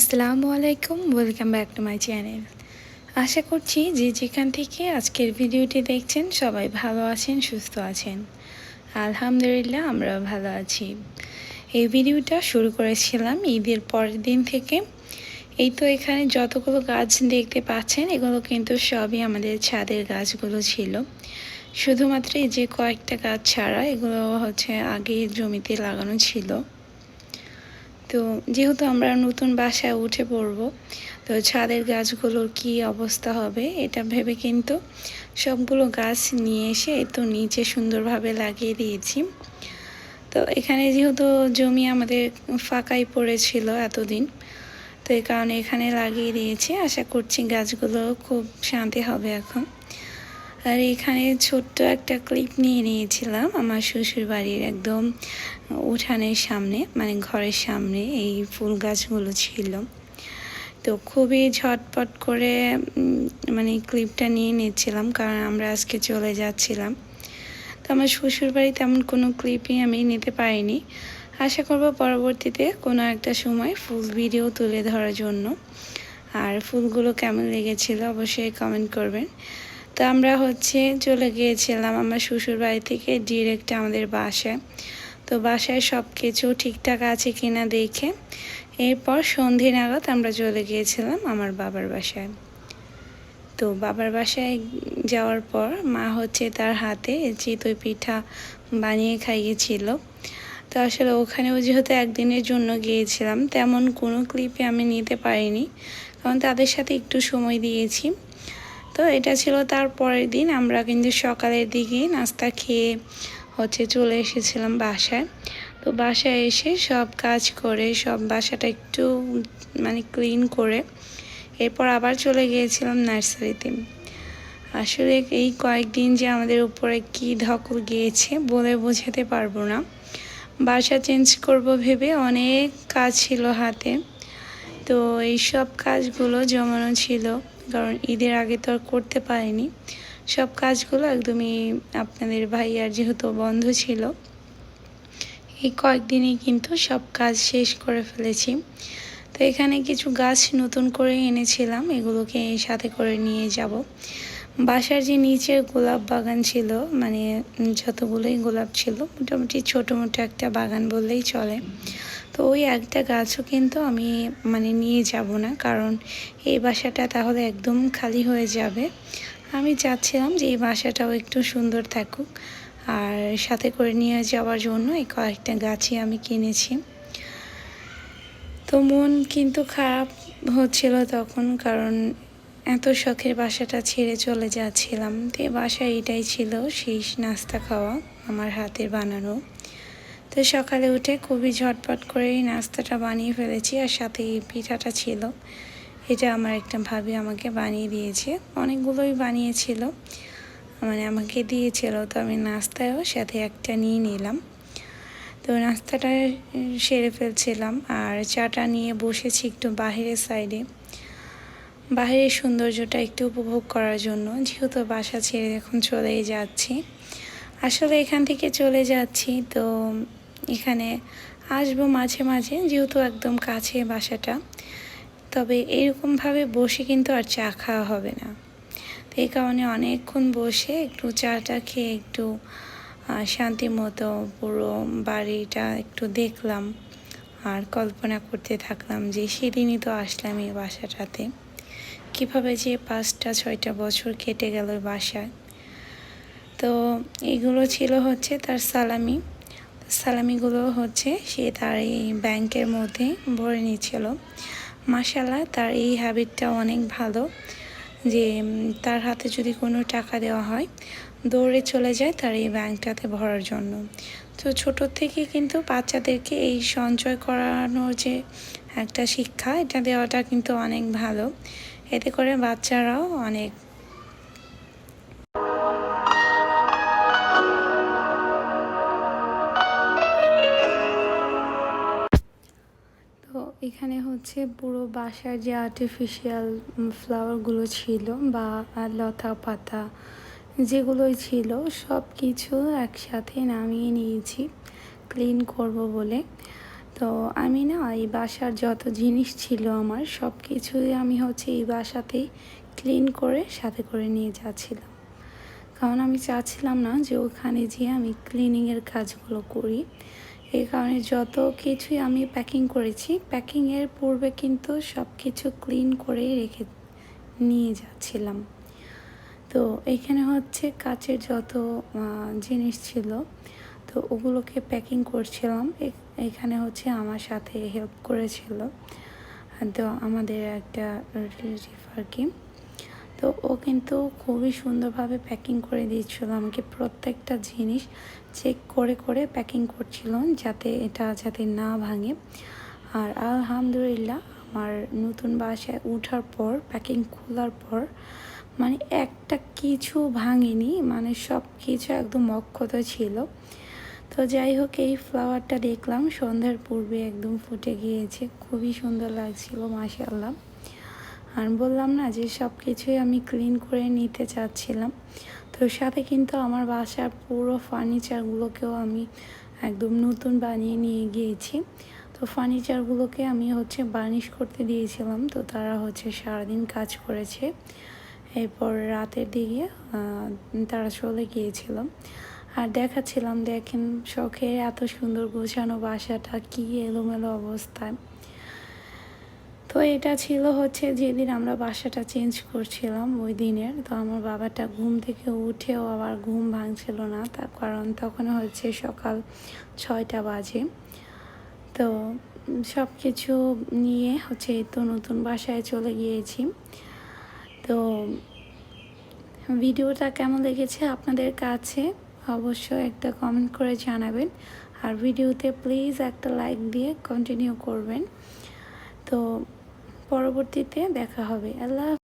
আসসালামু আলাইকুম welcome back to my channel আশা করছি যে যেখান থেকে আজকের ভিডিওটি দেখছেন সবাই ভালো আছেন, সুস্থ আছেন। আলহামদুলিল্লাহ আমরা ভালো আছি। এই ভিডিওটা শুরু করেছিলাম ঈদের পরের দিন থেকে। এই তো এখানে যতগুলো গাছ দেখতে পাচ্ছেন, এগুলো কিন্তু সবই আমাদের ছাদের গাছগুলো ছিল। শুধুমাত্র এই যে কয়েকটা গাছ ছাড়া এগুলো হচ্ছে আগে জমিতে লাগানো ছিল। তো যেহেতু আমরা নতুন বাসায় উঠে পড়ব, তো ছাদের গাছগুলোর কি অবস্থা হবে এটা ভেবে কিন্তু সবগুলো গাছ নিয়ে এসে তো নিচে সুন্দরভাবে লাগিয়ে দিয়েছি। তো এখানে যেহেতু জমি আমাদের ফাঁকাই পড়েছিল এতদিন, তো এই কারণে এখানে লাগিয়ে দিয়েছি। আশা করছি গাছগুলো খুব শান্তি হবে এখন। আর এখানে ছোট্ট একটা ক্লিপ নিয়ে নিয়েছিলাম আমার শ্বশুর বাড়ির একদম উঠানের সামনে মানে ঘরের সামনে এই ফুল গাছগুলো ছিল। তো খুবই ঝটপট করে মানে ক্লিপটা নিয়ে নিচ্ছিলাম কারণ আমরা আজকে চলে যাচ্ছিলাম। তো আমার শ্বশুর বাড়ি তেমন কোনো ক্লিপই আমি নিতে পারিনি। আশা করব পরবর্তীতে কোনো একটা সময় ফুল ভিডিও তুলে ধরার জন্য। আর ফুলগুলো কেমন লেগেছিল অবশ্যই কমেন্ট করবেন। তো আমরা হচ্ছে চলে গিয়েছিলাম আমার শ্বশুর বাড়ি থেকে ডিরেক্ট আমাদের বাসায়। তো বাসায় সব কিছু ঠিকঠাক আছে কিনা দেখে এরপর সন্ধে নাগাদ আমরা চলে গিয়েছিলাম আমার বাবার বাসায়। তো বাবার বাসায় যাওয়ার পর মা হচ্ছে তার হাতে চিতই পিঠা বানিয়ে খাইয়েছিল। তো আসলে ওখানেও যেহেতু একদিনের জন্য গিয়েছিলাম, তেমন কোনো ক্লিপে আমি নিতে পারিনি। কারণ তাদের সাথে একটু সময় দিয়েছি। তো এটা ছিল তার পরের দিন। আমরা কিন্তু সকালের দিকে নাস্তা খেয়ে হচ্ছে চলে এসেছিলাম বাসায়। তো বাসায় এসে সব কাজ করে, সব বাসাটা একটু মানে ক্লিন করে এরপর আবার চলে গিয়েছিলাম নার্সারিতে। আসলে এই কয়েকদিন যে আমাদের উপরে কি ধকল গিয়েছে বলে বোঝাতে পারব না। বাসা চেঞ্জ করব ভেবে অনেক কাজ ছিল হাতে। তো এই সব কাজগুলো জমানো ছিল। কারণ ঈদের আগে তো আর করতে পারিনি। সব কাজগুলো একদমই আপনাদের ভাইয়ার যেহেতু বন্ধ ছিল, এই কয়েকদিনেই কিন্তু সব কাজ শেষ করে ফেলেছি। তো এখানে কিছু গাছ নতুন করে এনেছিলাম, এগুলোকে সাথে করে নিয়ে যাব। বাসার যে নিচের গোলাপ বাগান ছিল মানে যতগুলোই গোলাপ ছিল, মোটামুটি ছোটো মোটো একটা বাগান বললেই চলে। তো ওই একটা গাছও কিন্তু আমি মানে নিয়ে যাব না, কারণ এই বাসাটা তাহলে একদম খালি হয়ে যাবে। আমি চাচ্ছিলাম যে এই বাসাটাও একটু সুন্দর থাকুক, আর সাথে করে নিয়ে যাওয়ার জন্য এই কয়েকটা গাছই আমি কিনেছি। তো মন কিন্তু খারাপ হচ্ছিল তখন, কারণ এত শখের বাসাটা ছেড়ে চলে যাচ্ছিলাম। তো বাসায় এটাই ছিল শেষ নাস্তা খাওয়া, আমার হাতের বানানো। তো সকালে উঠে খুবই ঝটপট করে এই নাস্তাটা বানিয়ে ফেলেছি আর সাথে এই পিঠাটা ছিল। এটা আমার একটা ভাবি আমাকে বানিয়ে দিয়েছে। অনেকগুলোই বানিয়েছিল। মানে আমাকে দিয়েছিল। তো আমি নাস্তায়ও সাথে একটা নিয়ে নিলাম। তো নাস্তাটা সেরে ফেলছিলাম আর চাটা নিয়ে বসেছি একটু বাহিরের সাইডে বাহিরের সৌন্দর্যটা একটু উপভোগ করার জন্য, যেহেতু বাসা ছেড়ে এখন চলেই যাচ্ছি। আসলে এখান থেকে চলে যাচ্ছি, তো এখানে আসব মাঝে মাঝে, যেহেতু একদম কাছে বাসাটা। তবে এরকমভাবে বসে কিন্তু আর চা খাওয়া হবে না। তো এই কারণে অনেকক্ষণ বসে একটু চাটা খেয়ে একটু শান্তি মতো পুরো বাড়িটা একটু দেখলাম। আর কল্পনা করতে থাকলাম যে সেদিনই তো আসলাম এই বাসাটাতে। কীভাবে যে পাঁচটা, ছয়টা বছর কেটে গেল বাসায়। তো এগুলো ছিল হচ্ছে তার সালামি। সালামিগুলো হচ্ছে সে তার এই ব্যাংকের মধ্যে ভরে নিচ্ছিল। মাসাল্লাহ তার এই হ্যাবিটটা অনেক ভালো যে তার হাতে যদি কোনো টাকা দেওয়া হয়, দৌড়ে চলে যায় তার এই ব্যাংকটাতে ভরার জন্য। তো ছোটো থেকে কিন্তু বাচ্চাদেরকে এই সঞ্চয় করানোর যে একটা শিক্ষা, এটা দেওয়াটা কিন্তু অনেক ভালো। এতে করে বাচ্চারাও অনেক এখানে হচ্ছে পুরো বাসার যে আর্টিফিশিয়াল ফ্লাওয়ারগুলো ছিল বা লতা পাতা যেগুলোই ছিল সব কিছু একসাথে নামিয়ে নিয়েছি ক্লিন করব বলে। তো আমি না এই বাসার যত জিনিস ছিল আমার সব কিছুই আমি হচ্ছে এই বাসাতেই ক্লিন করে সাথে করে নিয়ে যাচ্ছিলাম। কারণ আমি চাচ্ছিলাম না যে ওখানে যেয়ে আমি ক্লিনিংয়ের কাজগুলো করি। এই কারণে যত কিছুই আমি প্যাকিং করেছি প্যাকিংয়ের পূর্বে কিন্তু সব কিছু ক্লিন করেই রেখে নিয়ে যাচ্ছিলাম। তো এখানে হচ্ছে কাচের যত জিনিস ছিল তো ওগুলোকে প্যাকিং করছিলাম। এখানে হচ্ছে আমার সাথে হেল্প করেছিল। তো আমাদের একটা রিলেটিভ আর কি। তো ও কিন্তু খুবই সুন্দরভাবে প্যাকিং করে দিয়েছিল আমাকে প্রত্যেকটা জিনিস। চেক করে করে প্যাকিং করছিল যাতে এটা যাতে না ভাঙে। আর আলহামদুলিল্লাহ আমার নতুন বাসায় উঠার পর প্যাকিং খোলার পর মানে একটা কিছু ভাঙেনি। মানে সব কিছু একদম অক্ষত ছিল। তো যাই হোক, এই ফ্লাওয়ারটা দেখলাম। সন্ধ্যার পূর্বে একদম ফুটে গিয়েছে। খুবই সুন্দর লাগছিল মাশাল্লাহ আর বললাম না যে সব কিছুই আমি ক্লিন করে নিতে চাচ্ছিলাম। তো সাথে কিন্তু আমার বাসার পুরো ফার্নিচারগুলোকেও আমি একদম নতুন বানিয়ে নিয়ে গিয়েছি। তো ফার্নিচারগুলোকে আমি হচ্ছে বার্নিশ করতে দিয়েছিলাম। তো তারা হচ্ছে সারাদিন কাজ করেছে। এরপর রাতের দিকে তারা চলে গিয়েছিলাম আর দেখাচ্ছিলাম দেখেন শখের এত সুন্দর গোছানো বাসাটা, কি এলোমেলো অবস্থায় তো এটা ছিল হচ্ছে যেদিন আমরা বাসাটা চেঞ্জ করছিলাম, ওই দিনের। তো আমার বাবাটা ঘুম থেকে উঠেও আবার ঘুম ভাঙছিল না, তার কারণ তখন হচ্ছে সকাল ছয়টা বাজে। তো সব কিছু নিয়ে হচ্ছে তো নতুন বাসায় চলে গিয়েছি। তো ভিডিওটা কেমন লেগেছে আপনাদের কাছে? অবশ্যই একটা কমেন্ট করে জানাবেন। আর ভিডিওতে প্লিজ একটা লাইক দিয়ে কন্টিনিউ করবেন। তো পরবর্তীতে দেখা হবে। আল্লাহ